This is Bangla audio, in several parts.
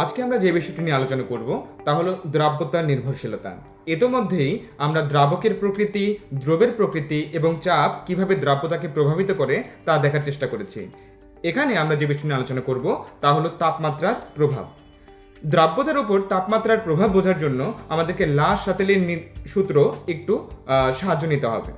আজকে আমরা যে বিষয়টি নিয়ে আলোচনা করব, তা হলো দ্রাব্যতার নির্ভরশীলতা। ইতোমধ্যেই আমরা দ্রাবকের প্রকৃতি, দ্রবের প্রকৃতি এবং চাপ কীভাবে দ্রাব্যতাকে প্রভাবিত করে তা দেখার চেষ্টা করেছি। এখানে আমরা যে বিষয়টি নিয়ে আলোচনা করব, তা হলো তাপমাত্রার প্রভাব। দ্রাব্যতার উপর তাপমাত্রার প্রভাব বোঝার জন্য আমাদেরকে লাশ সাতেলির সূত্র একটু সাহায্য নিতে হবে।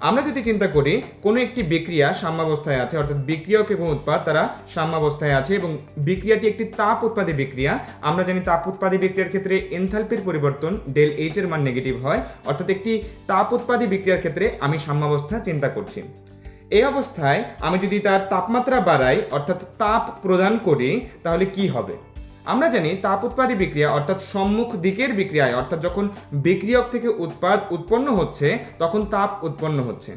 আমরা যদি চিন্তা করি, কোনো একটি বিক্রিয়া সাম্যাবস্থায় আছে, অর্থাৎ বিক্রিয়ক এবং উৎপাদ তারা সাম্যাবস্থায় আছে এবং বিক্রিয়াটি একটি তাপ উৎপাদী বিক্রিয়া, আমরা জানি তাপ উৎপাদী বিক্রিয়ার ক্ষেত্রে এনথালপির পরিবর্তন ডেল এইচ এর মান নেগেটিভ হয়, অর্থাৎ একটি তাপ উৎপাদী বিক্রিয়ার ক্ষেত্রে আমি সাম্যাবস্থা চিন্তা করছি। এই অবস্থায় আমি যদি তার তাপমাত্রা বাড়াই, অর্থাৎ তাপ প্রদান করি, তাহলে কি হবে? আমরা জানি তাপ উৎপাদী বিক্রিয়া, অর্থাৎ সম্মুখ দিকের বিক্রিয়ায়, অর্থাৎ যখন বিক্রিয়ক থেকে উৎপাদ উৎপন্ন হচ্ছে, তখন তাপ উৎপন্ন হচ্ছে।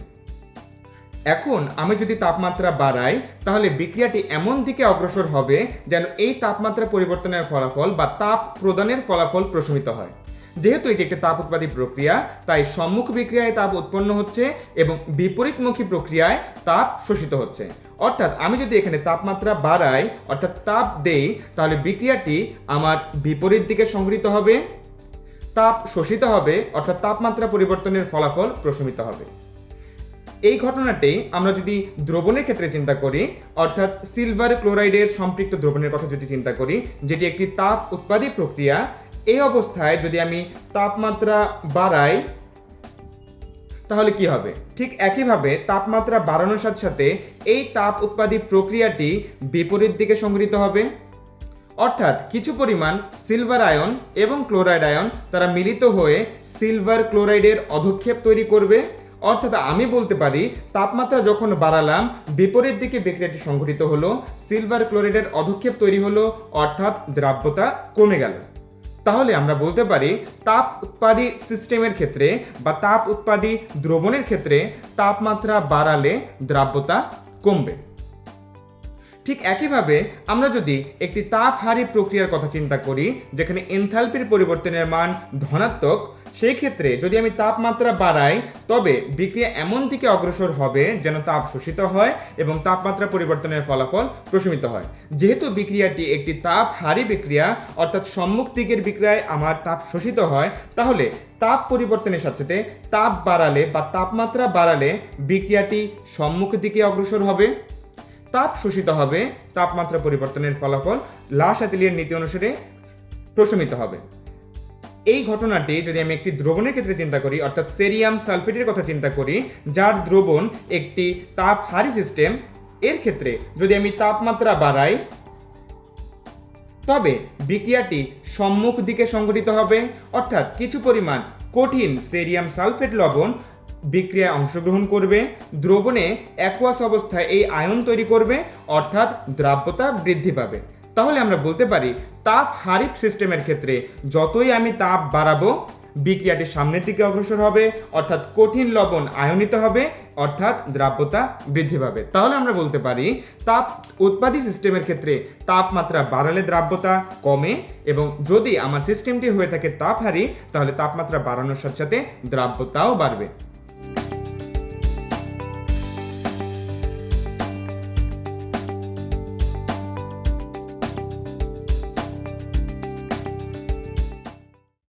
এখন আমি যদি তাপমাত্রা বাড়াই, তাহলে বিক্রিয়াটি এমন দিকে অগ্রসর হবে যেন এই তাপমাত্রা পরিবর্তনের ফলাফল বা তাপ প্রদানের ফলাফল প্রশমিত হয়। যেহেতু এটি একটি তাপ উৎপাদী প্রক্রিয়া, তাই সম্মুখ বিক্রিয়ায় তাপ উৎপন্ন হচ্ছে এবং বিপরীতমুখী প্রক্রিয়ায় তাপ শোষিত হচ্ছে। অর্থাৎ আমি যদি এখানে তাপমাত্রা বাড়াই, অর্থাৎ তাপ দেই, তাহলে বিক্রিয়াটি আমার বিপরীত দিকে সংঘটিত হবে, তাপ শোষিত হবে, অর্থাৎ তাপমাত্রা পরিবর্তনের ফলাফল প্রশমিত হবে। এই ঘটনাটি আমরা যদি দ্রবণের ক্ষেত্রে চিন্তা করি, অর্থাৎ সিলভার ক্লোরাইডের সম্পৃক্ত দ্রবণের কথা যদি চিন্তা করি, যেটি একটি তাপ উৎপাদী প্রক্রিয়া এই অবস্থায় যদি আমি তাপমাত্রা বাড়াই, তাহলে কি হবে? ঠিক একইভাবে তাপমাত্রা বাড়ানোর সাথে সাথে এই তাপ উৎপাদী প্রক্রিয়াটি বিপরীত দিকে সংঘটিত হবে। অর্থাৎ কিছু পরিমাণ সিলভার আয়ন এবং ক্লোরাইড আয়ন তারা মিলিত হয়ে সিলভার ক্লোরাইডের অধক্ষেপ তৈরি করবে। অর্থাৎ আমি বলতে পারি, তাপমাত্রা যখন বাড়ালাম, বিপরীত দিকে বিক্রিয়াটি সংঘটিত হলো, সিলভার ক্লোরাইডের অধক্ষেপ তৈরি হলো, অর্থাৎ দ্রাব্যতা কমে গেল। তাহলে আমরা বলতে পারি তাপ উৎপাদী সিস্টেমের ক্ষেত্রে বা তাপ উৎপাদী দ্রবণের ক্ষেত্রে তাপমাত্রা বাড়ালে দ্রাব্যতা কমবে। ঠিক একইভাবে আমরা যদি একটি তাপহারী প্রক্রিয়ার কথা চিন্তা করি, যেখানে এনথালপির পরিবর্তনের মান ধনাত্মক, সেই ক্ষেত্রে যদি আমি তাপমাত্রা বাড়াই, তবে বিক্রিয়া এমন দিকে অগ্রসর হবে যেন তাপ শোষিত হয় এবং তাপমাত্রা পরিবর্তনের ফলাফল প্রশমিত হয়। যেহেতু বিক্রিয়াটি একটি তাপহারী বিক্রিয়া, অর্থাৎ সম্মুখ দিকের বিক্রিয়ায় আমার তাপ শোষিত হয়, তাহলে তাপ পরিবর্তনের সাথে সাথে তাপ বাড়ালে বা তাপমাত্রা বাড়ালে বিক্রিয়াটি সম্মুখ দিকে অগ্রসর হবে। তাপ শোষিত হবে, তাপমাত্রা পরিবর্তনের ফলাফল লাশ অ্যাতিলিয়ার নীতি অনুসারে প্রশমিত হবে। এই ঘটনাটি যদি আমি একটি দ্রবণের ক্ষেত্রে চিন্তা করি, অর্থাৎ সেরিয়াম সালফেটের কথা চিন্তা করি, যার দ্রবণ একটি তাপহারী সিস্টেম এর ক্ষেত্রে যদি আমি তাপমাত্রা বাড়াই, তবে বিক্রিয়াটি সম্মুখ দিকে সংঘটিত হবে। অর্থাৎ কিছু পরিমাণ কঠিন সেরিয়াম সালফেট লবণ বিক্রিয়ায় অংশগ্রহণ করবে। দ্রবণে অ্যাকোয়াস অবস্থায় এই আয়ন তৈরি করবে, অর্থাৎ দ্রাব্যতা বৃদ্ধি পাবে। তাহলে আমরা বলতে পারি, তাপ হারিফ সিস্টেমের ক্ষেত্রে যতই আমি তাপ বাড়াবো, বিক্রিয়াটি সামনের দিকে অগ্রসর হবে, অর্থাৎ কঠিন লবণ আয়নিত হবে, অর্থাৎ দ্রাব্যতা বৃদ্ধি পাবে। তাহলে আমরা বলতে পারি, তাপ উৎপাদী সিস্টেমের ক্ষেত্রে তাপমাত্রা বাড়ালে দ্রাব্যতা কমে এবং যদি আমার সিস্টেমটি হয়ে থাকে তাপহারী তাহলে তাপমাত্রা বাড়ানোর সাথে সাথে দ্রাব্যতাও বাড়বে।